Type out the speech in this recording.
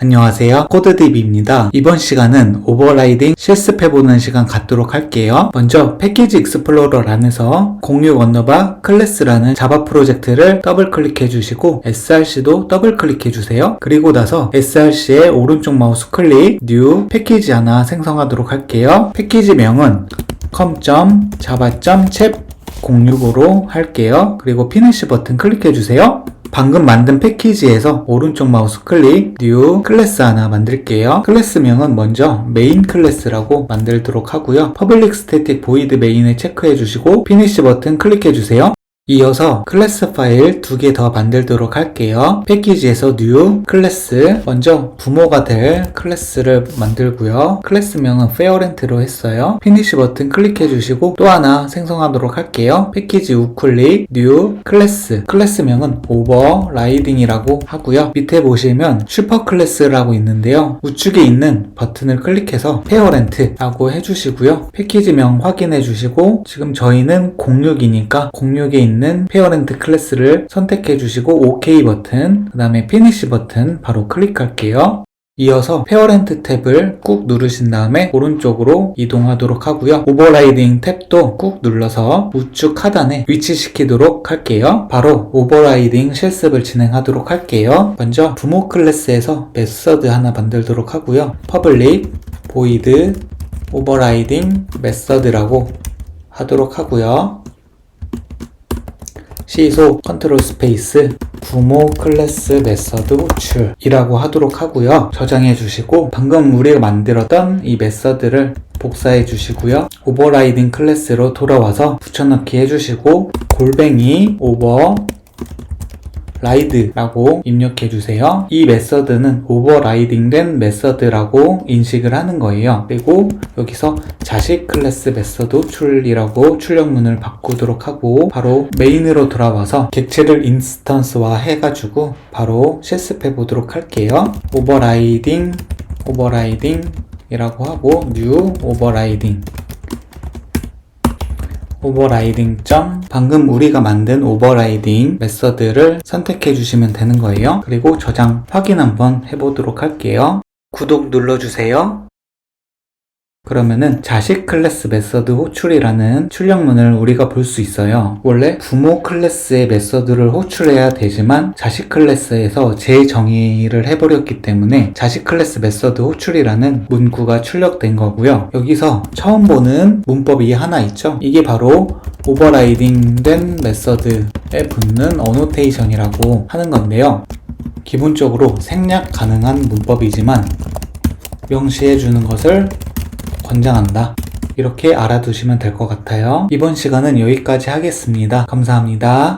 안녕하세요. 코드DB입니다. 이번 시간은 오버라이딩 실습해보는 시간 갖도록 할게요. 먼저 패키지 익스플로러 란에서 공유 원너바 클래스라는 자바 프로젝트를 더블 클릭해 주시고 src도 더블 클릭해 주세요. 그리고 나서 src의 오른쪽 마우스 클릭, 뉴 패키지 하나 생성하도록 할게요. 패키지 명은 com.java.chap 065로 할게요. 그리고 피니시 버튼 클릭해 주세요. 방금 만든 패키지에서 오른쪽 마우스 클릭, 뉴 클래스 하나 만들게요. 클래스명은 먼저 메인 클래스라고 만들도록 하고요. 퍼블릭 스태틱 보이드 메인을 체크해 주시고 피니시 버튼 클릭해 주세요. 이어서 클래스 파일 두 개 더 만들도록 할게요. 패키지에서 new 클래스 먼저 부모가 될 클래스를 만들고요. 클래스명은 페어렌트로 했어요. 피니시 버튼 클릭해 주시고 또 하나 생성하도록 할게요. 패키지 우클릭 new 클래스 클래스명은 오버 라이딩이라고 하고요. 밑에 보시면 슈퍼 클래스라고 있는데요. 우측에 있는 버튼을 클릭해서 페어렌트라고 해주시고요. 패키지명 확인해 주시고 지금 저희는 06이니까 06에 있는 페어렌트 클래스를 선택해 주시고 OK 버튼 그 다음에 피니시 버튼 바로 클릭할게요. 이어서 페어렌트 탭을 꾹 누르신 다음에 오른쪽으로 이동하도록 하고요. 오버라이딩 탭도 꾹 눌러서 우측 하단에 위치시키도록 할게요. 바로 오버라이딩 실습을 진행하도록 할게요. 먼저 부모 클래스에서 메서드 하나 만들도록 하고요. 퍼블릭 보이드 오버라이딩 메서드라고 하도록 하고요. 시소 컨트롤 스페이스 부모 클래스 메서드 호출이라고 하도록 하고요. 저장해 주시고 방금 우리가 만들었던 이 메서드를 복사해 주시고요. 오버라이딩 클래스로 돌아와서 붙여넣기 해주시고 골뱅이 오버 라이드라고 입력해 주세요. 이 메서드는 오버라이딩된 메서드라고 인식을 하는 거예요. 그리고 여기서 자식 클래스 메서드 호출이라고 출력문을 바꾸도록 하고 바로 메인으로 돌아와서 객체를 인스턴스화 해가지고 바로 실습해 보도록 할게요. 오버라이딩 오버라이딩 이라고 하고 new 오버라이딩 오버라이딩 점 방금 우리가 만든 오버라이딩 메서드를 선택해 주시면 되는 거예요. 그리고 저장 확인 한번 해보도록 할게요. 구독 눌러주세요. 그러면은 자식 클래스 메서드 호출이라는 출력문을 우리가 볼 수 있어요. 원래 부모 클래스의 메서드를 호출해야 되지만 자식 클래스에서 재정의를 해버렸기 때문에 자식 클래스 메서드 호출이라는 문구가 출력된 거고요. 여기서 처음 보는 문법이 하나 있죠. 이게 바로 오버라이딩 된 메서드에 붙는 어노테이션이라고 하는 건데요. 기본적으로 생략 가능한 문법이지만 명시해 주는 것을 권장한다. 이렇게 알아두시면 될 것 같아요. 이번 시간은 여기까지 하겠습니다. 감사합니다.